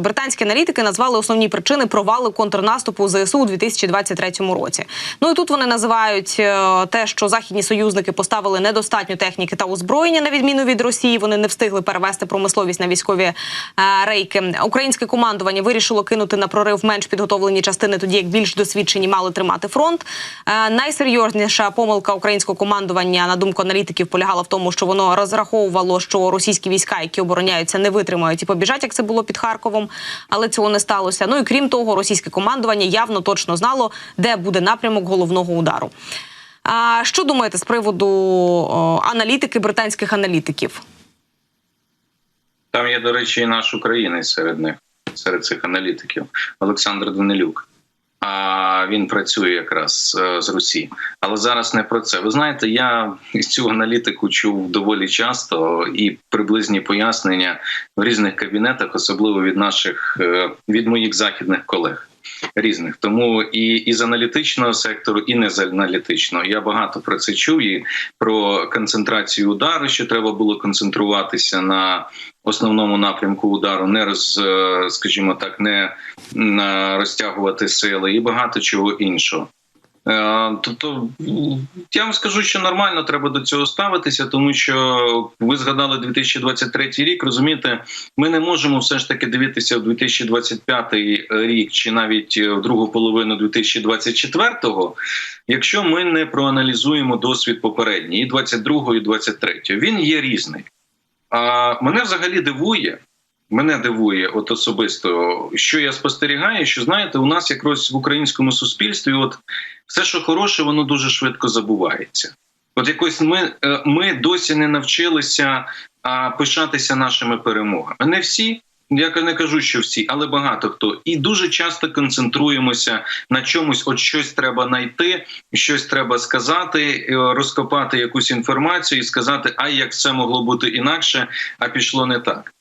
Британські аналітики назвали основні причини провалу контрнаступу ЗСУ у 2023 році. Ну і тут вони називають е, те, що західні союзники поставили недостатньо техніки та озброєння на відміну від Росії. Вони не встигли перевести промисловість на військові е, рейки. Українське командування вирішило кинути на прорив менш підготовлені частини, тоді як більш досвідчені мали тримати фронт. Е, найсерйозніша помилка українського командування, на думку аналітиків, полягала в тому, що воно розраховувало, що російські війська, які обороняються, не витримають і побіжать, як це було під Харковом. Але цього не сталося. Ну і крім того, російське командування явно точно знало, де буде напрямок головного удару. А що думаєте з приводу аналітики британських аналітиків? Там є, до речі, і наш українець серед них, серед цих аналітиків, Олександр Данилюк. А він працює якраз е, з Русі. Але зараз не про це. Ви знаєте, я цю аналітику чув доволі часто і приблизні пояснення в різних кабінетах, особливо від наших е, від моїх західних колег. Різних тому і, і з аналітичного сектору, і не з аналітичного. Я багато про це чув і про концентрацію удару, що треба було концентруватися на основному напрямку удару, не роз, е, скажімо так, не розтягувати сили і багато чого іншого. Е, Тобто я вам скажу, що нормально треба до цього ставитися, тому що ви згадали 2023 рік. Розумієте, ми не можемо все ж таки дивитися в 2025 рік чи навіть в другу половину 2024-го, якщо ми не проаналізуємо досвід попередній, і 22-го, і 23-го. Він є різний. А мене взагалі дивує. Мене дивує, от особисто, що я спостерігаю, що знаєте, у нас якраз в українському суспільстві, от все, що хороше, воно дуже швидко забувається. От якось ми, е, ми досі не навчилися а, пишатися нашими перемогами. Не всі, я не кажу, що всі, але багато хто. І дуже часто концентруємося на чомусь, от щось треба знайти, щось треба сказати, е, розкопати якусь інформацію і сказати, а як це могло бути інакше, а пішло не так.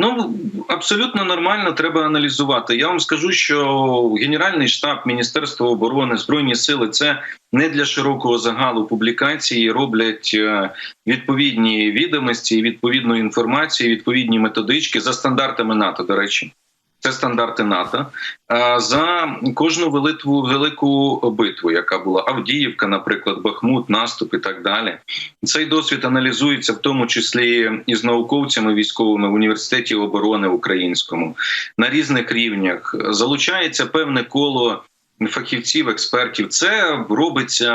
Ну абсолютно нормально треба аналізувати. Я вам скажу, що Генеральний штаб, Міністерство оборони, збройні сили це не для широкого загалу публікації. Роблять е, відповідні відомості, відповідну інформацію, відповідні методички за стандартами НАТО. До речі, це стандарти НАТО. За кожну велику велику битву, яка була Авдіївка, наприклад, Бахмут, наступ і так далі. Цей досвід аналізується в тому числі із науковцями військовими в університеті оборони українському на різних рівнях. Залучається певне коло. Фахівців, експертів, це робиться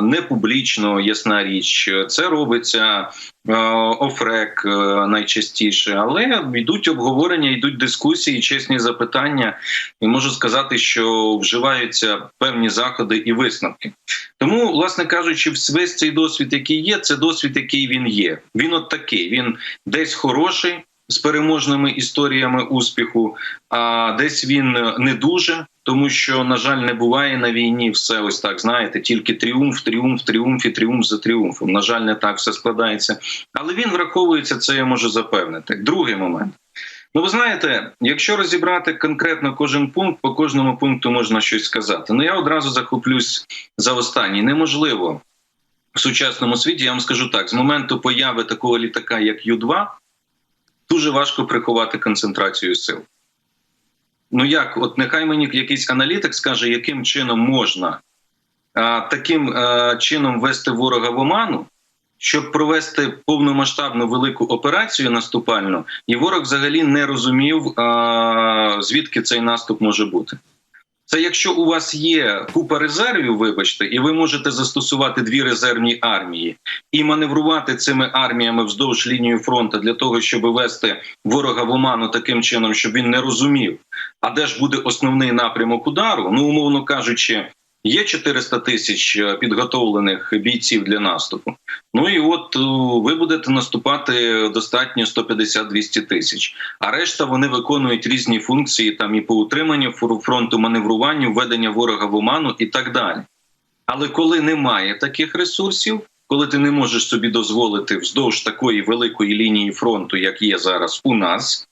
не публічно, ясна річ. Це робиться е, офрек е, найчастіше, але йдуть обговорення, йдуть дискусії, чесні запитання, і можу сказати, що вживаються певні заходи і висновки. Тому, власне кажучи, весь цей досвід, який є, це досвід, який він є. Він от такий. Він десь хороший з переможними історіями успіху, а десь він не дуже. Тому що, на жаль, не буває на війні все ось так. Знаєте, тільки тріумф, тріумф, тріумф і тріумф за тріумфом. На жаль, не так все складається, але він враховується. Це я можу запевнити. Другий момент. Ну, ви знаєте, якщо розібрати конкретно кожен пункт, по кожному пункту можна щось сказати. Ну я одразу захоплюсь за останній. Неможливо в сучасному світі. Я вам скажу так: з моменту появи такого літака, як Ю-2, дуже важко приховати концентрацію сил. Ну як, от нехай мені якийсь аналітик скаже, яким чином можна а, таким а, чином вести ворога в оману, щоб провести повномасштабну велику операцію наступальну, і ворог взагалі не розумів, а, звідки цей наступ може бути. Це якщо у вас є купа резервів, вибачте, і ви можете застосувати дві резервні армії і маневрувати цими арміями вздовж лінії фронту для того, щоб вести ворога в оману таким чином, щоб він не розумів, а де ж буде основний напрямок удару, ну умовно кажучи. Є 400 тисяч підготовлених бійців для наступу. Ну і от ви будете наступати достатньо 150-200 тисяч. А решта вони виконують різні функції там і по утриманню фронту, маневруванню, введення ворога в оману і так далі. Але коли немає таких ресурсів, коли ти не можеш собі дозволити вздовж такої великої лінії фронту, як є зараз у нас,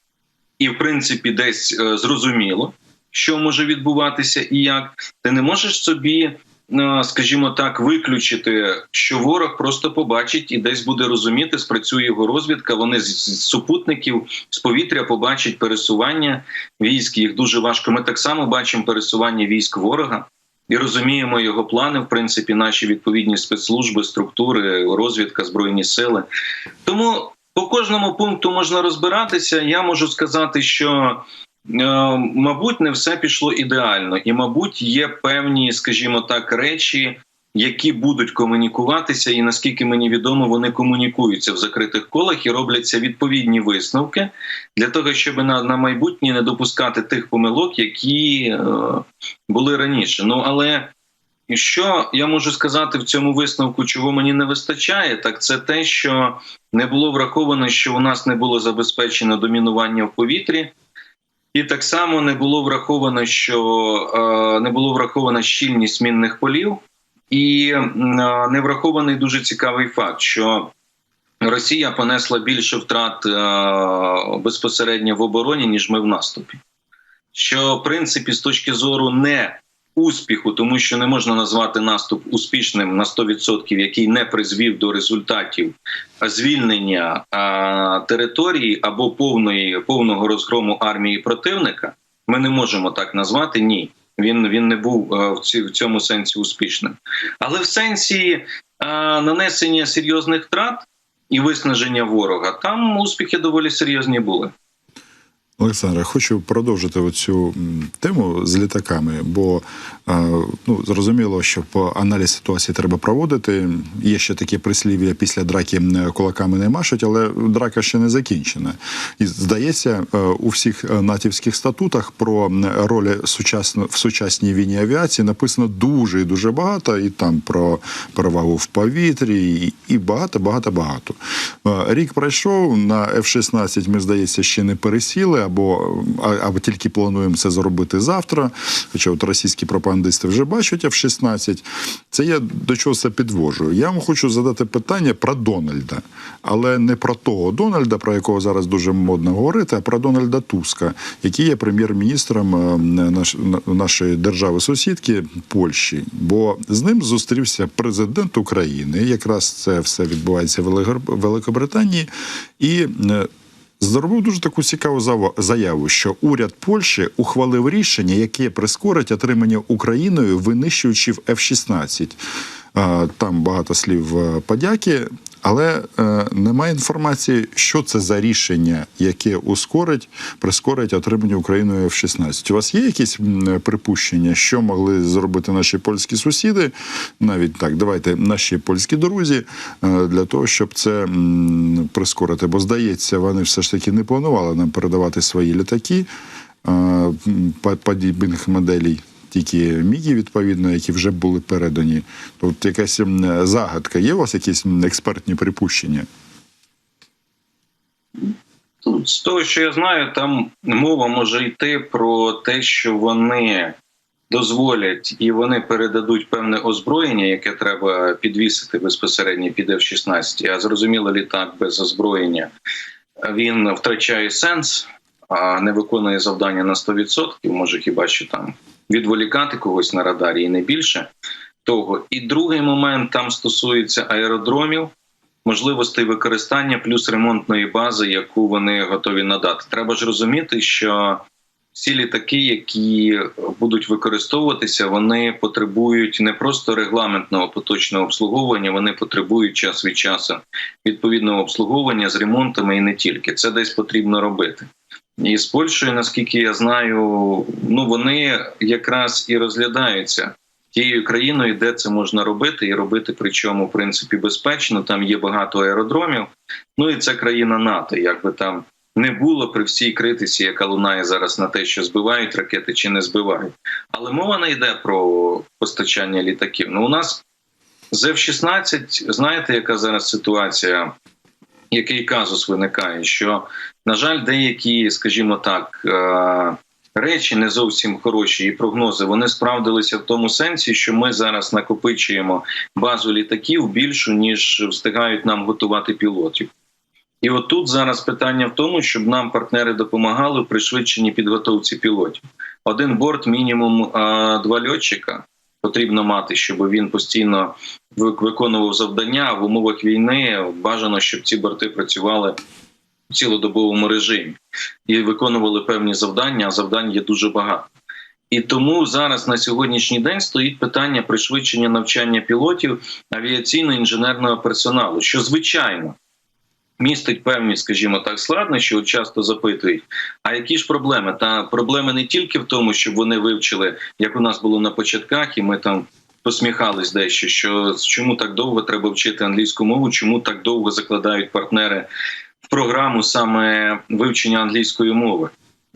і в принципі десь е, зрозуміло що може відбуватися і як ти не можеш собі е, скажімо так, виключити, що ворог просто побачить і десь буде розуміти, спрацює його розвідка. Вони з супутників з повітря побачать пересування військ. Їх дуже важко. Ми так само бачимо пересування військ ворога. І розуміємо його плани, в принципі, наші відповідні спецслужби, структури, розвідка, збройні сили. Тому по кожному пункту можна розбиратися. Я можу сказати, що мабуть не все пішло ідеально, і мабуть, є певні, скажімо так, речі, які будуть комунікуватися, і наскільки мені відомо, вони комунікуються в закритих колах і робляться відповідні висновки для того, щоб на, на майбутнє не допускати тих помилок, які е, були раніше. Ну але що я можу сказати в цьому висновку, чого мені не вистачає, так це те, що не було враховано, що у нас не було забезпечено домінування в повітрі, і так само не було враховано, що е, не було враховано щільність мінних полів, і е, не врахований дуже цікавий факт, що Росія понесла більше втрат е, безпосередньо в обороні, ніж ми в наступі. Що в принципі з точки зору не успіху, тому що не можна назвати наступ успішним на 100%, який не призвів до результатів звільнення а, території або повної повного розгрому армії противника. Ми не можемо так назвати. Ні, він він не був а, в, цьому сенсі успішним, але в сенсі а, нанесення серйозних втрат і виснаження ворога там успіхи доволі серйозні були. Олександре, хочу продовжити оцю тему з літаками, бо ну зрозуміло, що по аналіз ситуації треба проводити. Є ще таке прислів'я після драки кулаками не машуть, але драка ще не закінчена. І здається, е, у всіх е, натівських статутах про роль сучасно в сучасній війні авіації написано дуже і дуже багато, і там про перевагу в повітрі, і, і багато, багато, багато. Е, Рік пройшов на F-16, Ми здається, ще не пересіли або, або тільки плануємо це зробити завтра. Хоча от російські пропагандисти вже бачать F-16. Це я до чого це підвожу. Я вам хочу задати питання про Дональда, але не про того Дональда, про якого зараз дуже модно говорити, а про Дональда Туска, який є прем'єр-міністром е, наш- на- нашої держави-сусідки Польщі. Бо з ним зустрівся президент України. Якраз це все відбувається в Великобританії. І е, зробив дуже таку цікаву заяву, що уряд Польщі ухвалив рішення, яке прискорить отримання Україною винищувачів F-16. Е, Там багато слів е, подяки, але е, немає інформації, що це за рішення, яке ускорить, прискорить отримання Україною F-16. У вас є якісь припущення, що могли зробити наші польські сусіди, навіть так, давайте наші польські друзі, для того, щоб це прискорити? Бо здається, вони все ж таки не планували нам передавати свої літаки подібних моделей. Тільки міги, відповідно, які вже були передані. Тут якась загадка. Є у вас якісь експертні припущення? З того, що я знаю, там мова може йти про те, що вони дозволять і вони передадуть певне озброєння, яке треба підвісити безпосередньо під F-16. А зрозуміло, літак без озброєння він втрачає сенс, а не виконує завдання на 100%, може хіба що там відволікати когось на радарі і не більше того. І другий момент там стосується аеродромів можливостей використання плюс ремонтної бази, яку вони готові надати. Треба ж розуміти, що всі літаки, які будуть використовуватися, вони потребують не просто регламентного поточного обслуговування, вони потребують час від часу відповідного обслуговування з ремонтами і не тільки це десь потрібно робити. І з Польщею, наскільки я знаю, ну вони якраз і розглядаються тією країною, де це можна робити, і робити причому в принципі безпечно. Там є багато аеродромів. Ну і це країна НАТО, якби там не було при всій критиці, яка лунає зараз на те, що збивають ракети чи не збивають. Але мова не йде про постачання літаків. Ну у нас з F-16, знаєте, яка зараз ситуація? Який казус виникає? Що на жаль, деякі, скажімо так, е, речі не зовсім хороші і прогнози вони справдилися в тому сенсі, що ми зараз накопичуємо базу літаків більшу ніж встигають нам готувати пілотів. І от тут зараз питання в тому, щоб нам партнери допомагали в пришвидшенні підготовці пілотів. Один борт, мінімум а, два льотчика. потрібно мати, щоб він постійно виконував завдання в умовах війни. Бажано, щоб ці борти працювали цілодобовому режимі і виконували певні завдання. А завдань є дуже багато. І тому зараз на сьогоднішній день стоїть питання пришвидшення навчання пілотів авіаційно-інженерного персоналу, що звичайно містить певні, скажімо так, складнощі, от часто запитують. А які ж проблеми? Та проблеми не тільки в тому, щоб вони вивчили, як у нас було на початках, і ми там посміхались дещо, що чому так довго треба вчити англійську мову, чому так довго закладають партнери в програму саме вивчення англійської мови.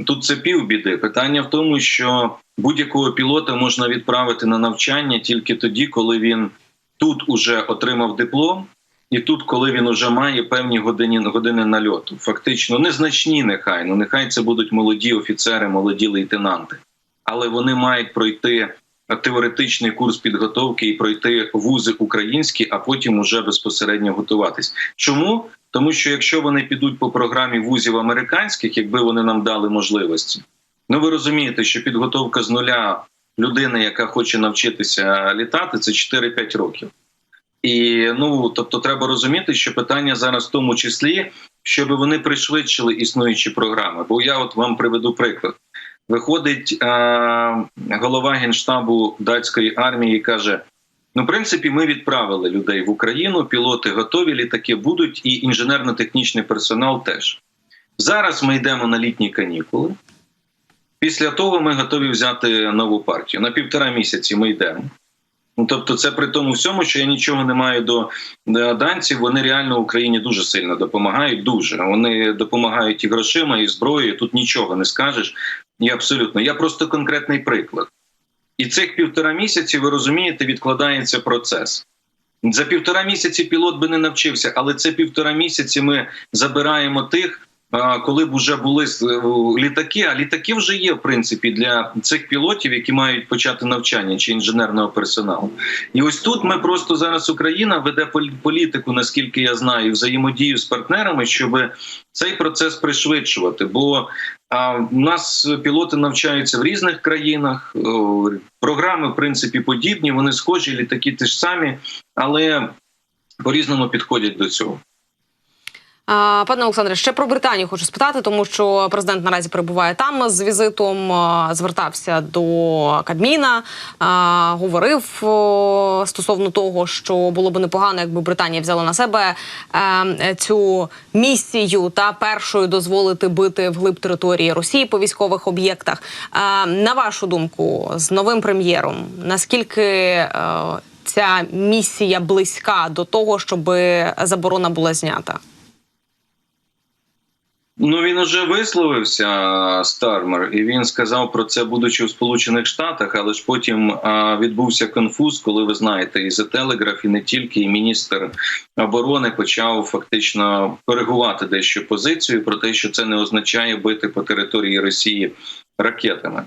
Тут це півбіди. Питання в тому, що будь-якого пілота можна відправити на навчання тільки тоді, коли він тут уже отримав диплом, і тут, коли він уже має певні години, години нальоту. Фактично незначні, нехай ну нехай це будуть молоді офіцери, молоді лейтенанти, але вони мають пройти теоретичний курс підготовки і пройти вузи українські, а потім уже безпосередньо готуватись. Чому? Тому що якщо вони підуть по програмі вузів американських, якби вони нам дали можливості, ну ви розумієте, що підготовка з нуля людини, яка хоче навчитися літати, це 4-5 років. І ну тобто, треба розуміти, що питання зараз в тому числі, щоб вони пришвидшили існуючі програми. Бо я от вам приведу приклад. Виходить е- голова генштабу датської армії і каже: Ну, в принципі, ми відправили людей в Україну, пілоти готові, літаки будуть, і інженерно-технічний персонал теж. Зараз ми йдемо на літні канікули. Після того ми готові взяти нову партію. На півтора місяці ми йдемо. Ну, тобто, це при тому всьому, що я нічого не маю до, данців. Вони реально Україні дуже сильно допомагають. Дуже вони допомагають і грошима, і зброєю. Тут нічого не скажеш. І абсолютно. Я просто конкретний приклад. І цих півтора місяці, ви розумієте, відкладається процес. За півтора місяці пілот би не навчився, але це півтора місяці ми забираємо тих, коли б вже були е, літаки. А літаки вже є, в принципі, для цих пілотів, які мають почати навчання чи інженерного персоналу. І ось тут ми просто зараз Україна веде полі- політику, наскільки я знаю, взаємодію з партнерами, щоб цей процес пришвидшувати. Бо а у нас пілоти навчаються в різних країнах. Програми, в принципі, подібні, вони схожі, літаки ті ж самі, але по-різному підходять до цього. Пане Олександре, ще про Британію хочу спитати, тому що президент наразі перебуває там з візитом, звертався до Кабміна, говорив стосовно того, що було б непогано, якби Британія взяла на себе е, цю місію та першою дозволити бити вглиб території Росії по військових об'єктах. Е, на вашу думку, з новим прем'єром, наскільки е, ця місія близька до того, щоб заборона була знята? Ну він уже висловився Стармер, і він сказав про це, будучи у Сполучених Штатах, але ж потім а, відбувся конфуз, коли ви знаєте, і за телеграф, і не тільки, і міністр оборони почав фактично коригувати дещо позицію про те, що це не означає бити по території Росії ракетами.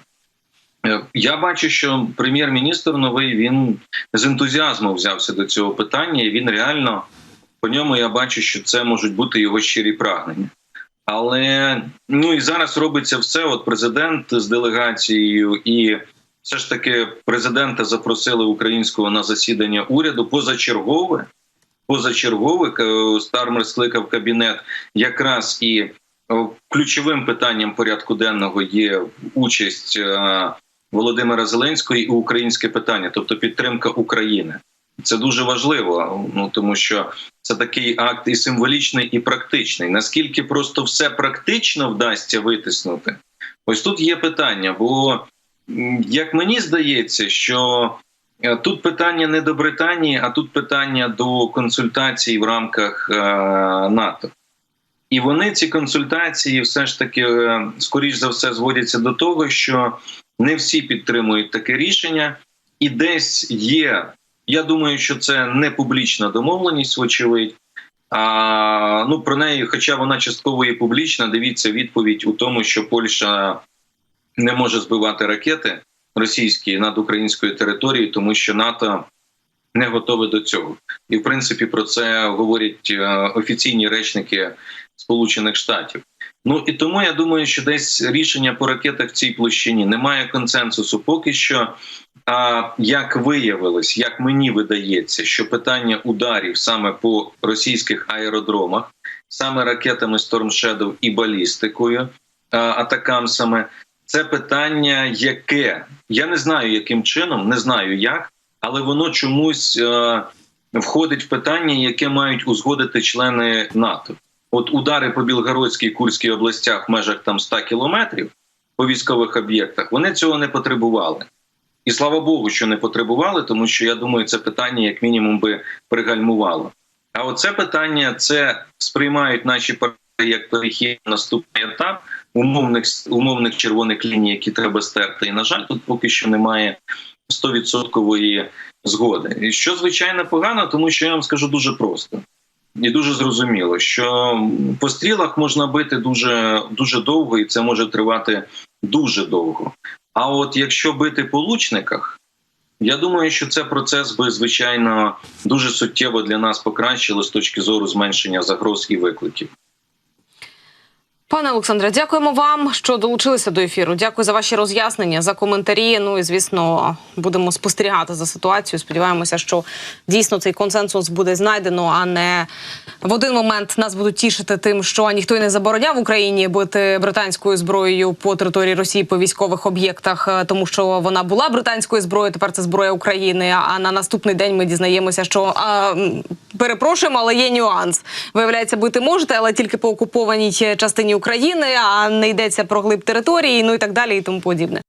Е, Я бачу, що прем'єр-міністр новий він з ентузіазмом взявся до цього питання, і він реально по ньому я бачу, що це можуть бути його щирі прагнення. Але ну і зараз робиться все. От президент з делегацією, і все ж таки президента запросили українського на засідання уряду позачергове. Позачергове Стармер скликав кабінет якраз і ключовим питанням порядку денного є участь е, Володимира Зеленського і українське питання, тобто підтримка України. Це дуже важливо, ну тому що це такий акт і символічний, і практичний. Наскільки просто все практично вдасться витиснути? Ось тут є питання. Бо як мені здається, що е, тут питання не до Британії, а тут питання до консультацій в рамках е, НАТО. І вони ці консультації все ж таки, е, скоріш за все, зводяться до того, що не всі підтримують таке рішення, і десь є. Я думаю, що це не публічна домовленість, вочевидь. А, ну про неї, хоча вона частково є публічна, дивіться відповідь у тому, що Польща не може збивати ракети російські над українською територією, тому що НАТО не готове до цього. І в принципі про це говорять е, офіційні речники Сполучених Штатів. Ну і тому я думаю, що десь рішення по ракетах в цій площині немає консенсусу. Поки що, а, як виявилось, як мені видається, що питання ударів саме по російських аеродромах, саме ракетами Storm Shadow і балістикою, атакамсами, це питання, яке я не знаю, яким чином, не знаю як, але воно чомусь е, входить в питання, яке мають узгодити члени НАТО. От удари по Білгородській Курській областях в межах там 100 кілометрів по військових об'єктах, вони цього не потребували. І слава Богу, що не потребували, тому що я думаю, це питання як мінімум би пригальмувало. А оце питання це сприймають наші партнери як перехід на наступний етап умовних умовних червоних ліній, які треба стерти. І на жаль, тут поки що немає 100% згоди. І що звичайно погано, тому що я вам скажу дуже просто і дуже зрозуміло, що по стрілах можна бити дуже дуже довго, і це може тривати дуже довго. А от якщо бити по лучниках, я думаю, що це процес би звичайно дуже суттєво для нас покращило з точки зору зменшення загроз і викликів. Пане Олександре, дякуємо вам, що долучилися до ефіру. Дякую за ваші роз'яснення, за коментарі. Ну і звісно, будемо спостерігати за ситуацією. Сподіваємося, що дійсно цей консенсус буде знайдено, а не в один момент нас будуть тішити тим, що ніхто й не забороняв Україні бити британською зброєю по території Росії по військових об'єктах, е, тому що вона була британською зброєю. Тепер це зброя України. А на наступний день ми дізнаємося, що а, перепрошуємо, але є нюанс. Виявляється, бити можете, але тільки по окупованій частині України, а не йдеться про глиб території, ну і так далі, і тому подібне.